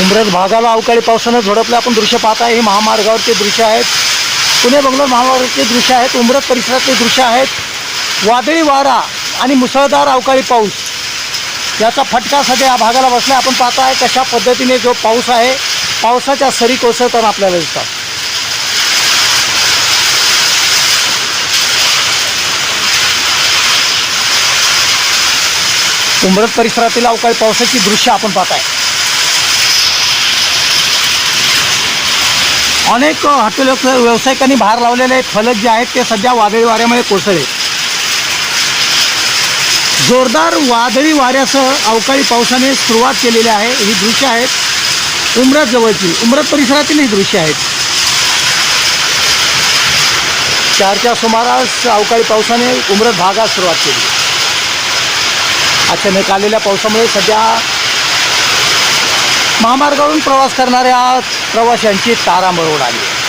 उमरत भागाला अवकाळी पावसानं झोडपलं. आपण दृश्य पाहत आहे हे महामार्गावरचे दृश्य आहेत. पुणे बंगलोर महामार्गावरचे दृश्य आहेत उमरत परिसरातले दृश्य आहेत. वादळी वारा आणि मुसळधार अवकाळी पाऊस. याचा फटका सध्या या भागाला बसला आपण पाहत आहे कशा पद्धतीने जो पाऊस आहे पावसाच्या सरी कोसळताना आपल्याला दिसतात. उमरत परिसरातील अवकाळी पावसाची दृश्य आपण पाहत आहे अनेक हॉटेल व्यावसायिकांनी बाहेर लावलेले फलक जे आहेत ते सध्या वादळी वाऱ्यामुळे कोसळले. जोरदार वादळी वाऱ्यासह अवकाळी पावसाने सुरुवात केलेली आहे. ही दृश्य आहेत उमरत जवळची उमरत परिसरातील ही दृश्य आहेत. चारच्या सुमारास अवकाळी पावसाने उमरत भागात सुरुवात केली. अचानक आलेल्या पावसामुळे सध्या महामार्गावरून प्रवास करणाऱ्या प्रवाशांची तारांबळ उडाली